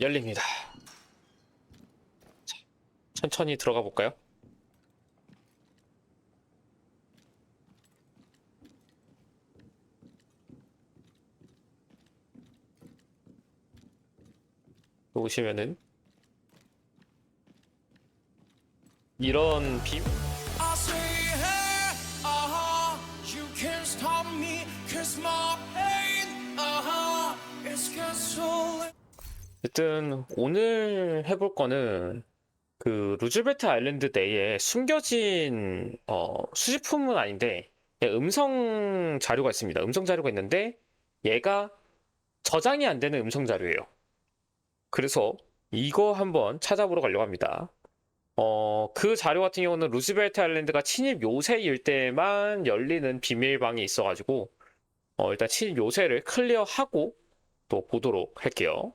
열립니다. 자, 천천히 들어가 볼까요? 보시면은 이런 빔 hey, uh-huh, 어쨌든 오늘 해볼 거는 그 루즈벨트 아일랜드 내에 숨겨진 어, 수집품은 아닌데 그냥 음성 자료가 있습니다. 음성 자료가 있는데 얘가 저장이 안 되는 음성 자료예요. 그래서 이거 한번 찾아보러 가려고 합니다. 어, 그 자료 같은 경우는 루즈벨트 아일랜드가 침입 요새일 때만 열리는 비밀방이 있어가지고 어, 일단 침입 요새를 클리어하고 또 보도록 할게요.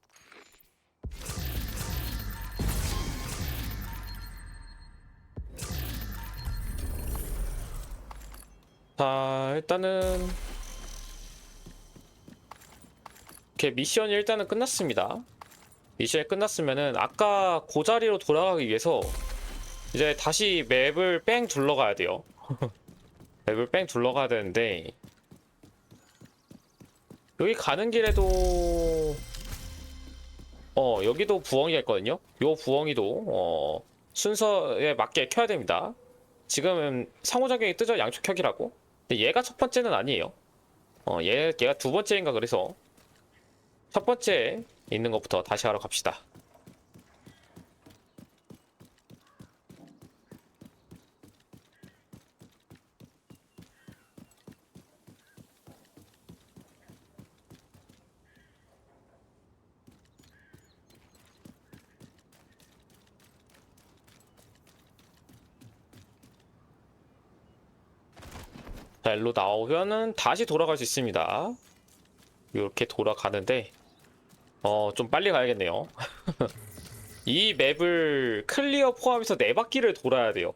자, 일단은 이렇게 미션이 일단은 끝났습니다. 미션이 끝났으면은 아까 그 자리로 돌아가기 위해서 이제 다시 맵을 뺑 둘러가야 돼요. 맵을 뺑 둘러가야 되는데 여기 가는 길에도 어 여기도 부엉이가 있거든요. 요 부엉이도 어 순서에 맞게 켜야 됩니다. 지금은 상호작용이 뜨죠 양쪽 켜기라고. 근데 얘가 첫 번째는 아니에요. 어, 얘, 얘가 두 번째인가 그래서 첫 번째 있는 것부터 다시 하러 갑시다. 자, 일로 나오면은 다시 돌아갈 수 있습니다. 이렇게 돌아가는데, 어, 좀 빨리 가야겠네요. 이 맵을 클리어 포함해서 네 바퀴를 돌아야 돼요.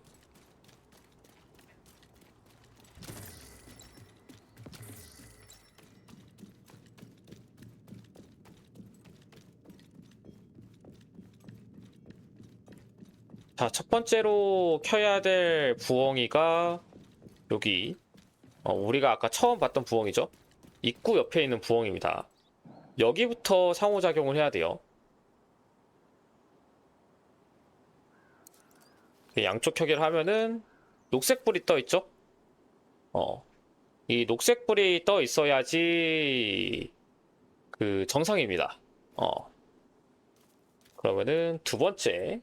자, 첫 번째로 켜야 될 부엉이가 여기 어, 우리가 아까 처음 봤던 부엉이죠. 입구 옆에 있는 부엉입니다. 여기부터 상호작용을 해야 돼요. 양쪽 켜기를 하면은 녹색 불이 떠 있죠? 어. 이 녹색 불이 떠 있어야지 그 정상입니다. 어. 그러면은 두 번째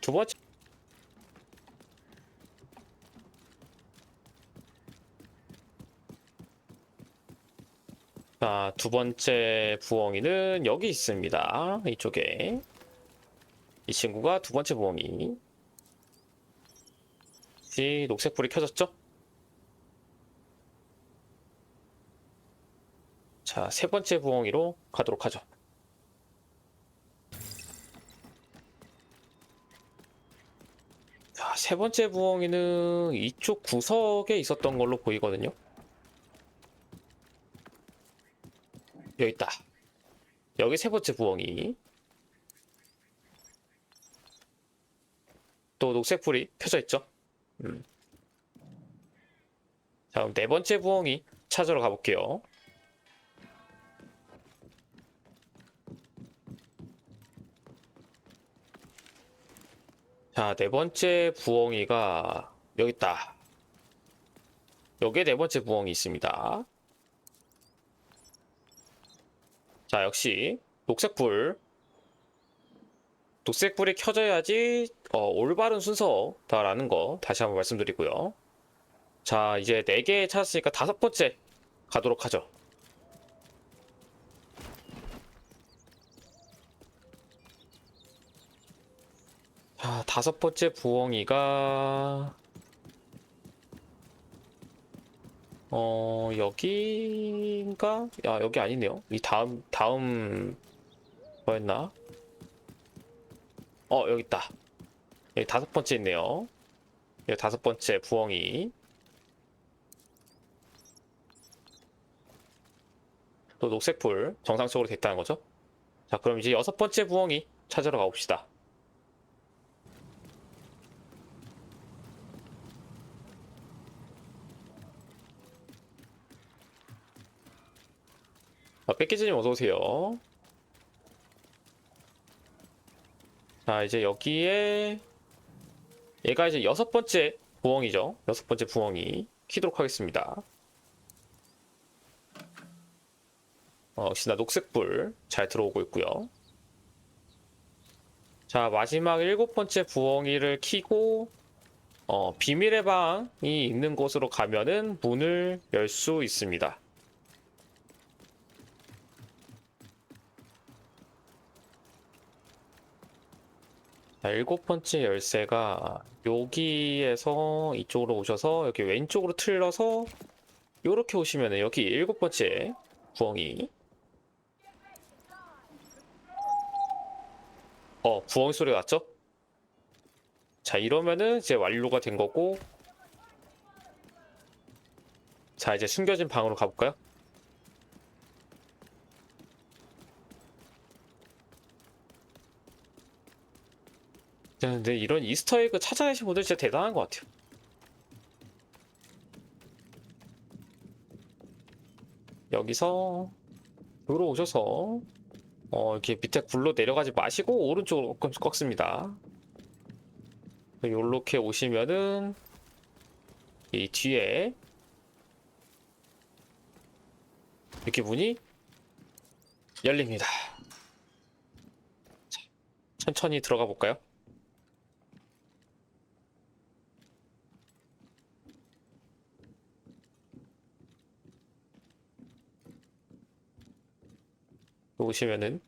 두 번째 자, 두 번째 부엉이는 여기 있습니다. 이쪽에. 이 친구가 두 번째 부엉이. 이 녹색 불이 켜졌죠? 자, 세 번째 부엉이로 가도록 하죠. 자, 세 번째 부엉이는 이쪽 구석에 있었던 걸로 보이거든요. 여기 있다. 여기 세 번째 부엉이. 또 녹색 불이 켜져 있죠. 음. 자, 그럼 네 번째 부엉이 찾으러 가볼게요. 자, 네 번째 부엉이가 여기 있다. 여기에 네 번째 부엉이 있습니다. 자, 역시 녹색불. 녹색불이 켜져야지 어, 올바른 순서다라는 거 다시 한번 말씀드리고요. 자, 이제 4개 찾았으니까 다섯 번째 가도록 하죠. 자, 다섯 번째 부엉이가 어 여기인가? 야 여기 아니네요. 이 다음 다음 뭐였나? 어 여기 있다. 여기 다섯 번째 있네요. 여기 다섯 번째 부엉이. 또 녹색불 정상적으로 됐다는 거죠. 자 그럼 이제 여섯 번째 부엉이 찾으러 가봅시다. 아, 뺏기즈님 어서오세요. 자, 이제 여기에, 얘가 이제 여섯 번째 부엉이죠. 여섯 번째 부엉이. 키도록 하겠습니다. 어, 역시나 녹색불 잘 들어오고 있고요. 자, 마지막 일곱 번째 부엉이를 키고, 어, 비밀의 방이 있는 곳으로 가면은 문을 열 수 있습니다. 자, 일곱 번째 열쇠가 여기에서 이쪽으로 오셔서 여기 왼쪽으로 틀려서 요렇게 오시면은 여기 일곱 번째 부엉이 어 부엉이 소리가 났죠? 자 이러면은 이제 완료가 된 거고 자 이제 숨겨진 방으로 가볼까요? 근데 이런 이스터에그 찾아내신 분들 진짜 대단한 것 같아요. 여기서 들어오셔서 어, 이렇게 밑에 굴로 내려가지 마시고 오른쪽으로 꺾- 꺾습니다. 요렇게 오시면은 이 뒤에 이렇게 문이 열립니다. 자, 천천히 들어가 볼까요? 보시면은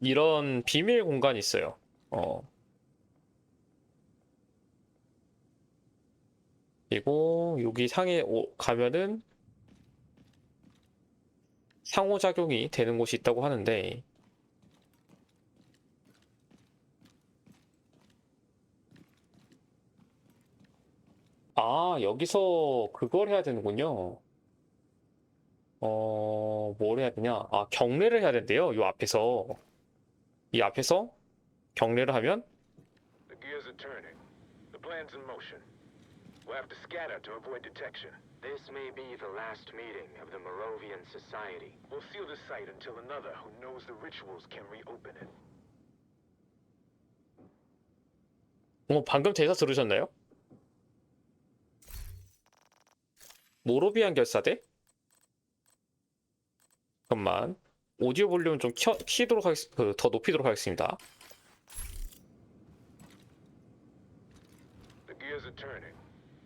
이런 비밀 공간이 있어요. 어. 그리고 여기 상에 오- 가면은 상호작용이 되는 곳이 있다고 하는데 아, 여기서 그걸 해야 되는군요. 어, 뭘 해야 되냐? 아, 경례를 해야 된대요. 요 앞에서. 이 앞에서 경례를 하면 The gears are turning. The plan's in motion. We'll have to scatter to avoid detection. This may be the last meeting of the Moravian Society. We'll seal the site until another who knows the rituals can reopen it. 어, 방금 대사 들으셨나요? 모로비안 결사대? 잠깐만. 오디오 볼륨 좀 켜, 키도록 하겠, 그, 더 높이도록 하겠습니다. The gears are turning.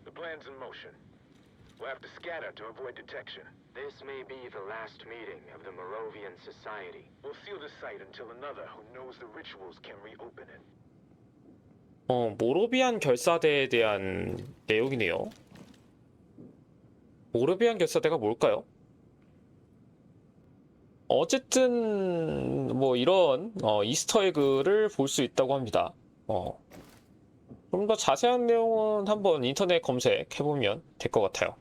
The plan's in motion. We'll have to scatter to avoid detection. This may be the last meeting of the Moravian Society. We'll seal the site until another who knows the rituals can reopen it. 어, 모로비안 결사대에 대한 내용이네요. 모로비안 결사대가 뭘까요? 어쨌든 뭐 이런 어, 이스터에그를 볼 수 있다고 합니다. 어. 좀 더 자세한 내용은 한번 인터넷 검색해보면 될 것 같아요.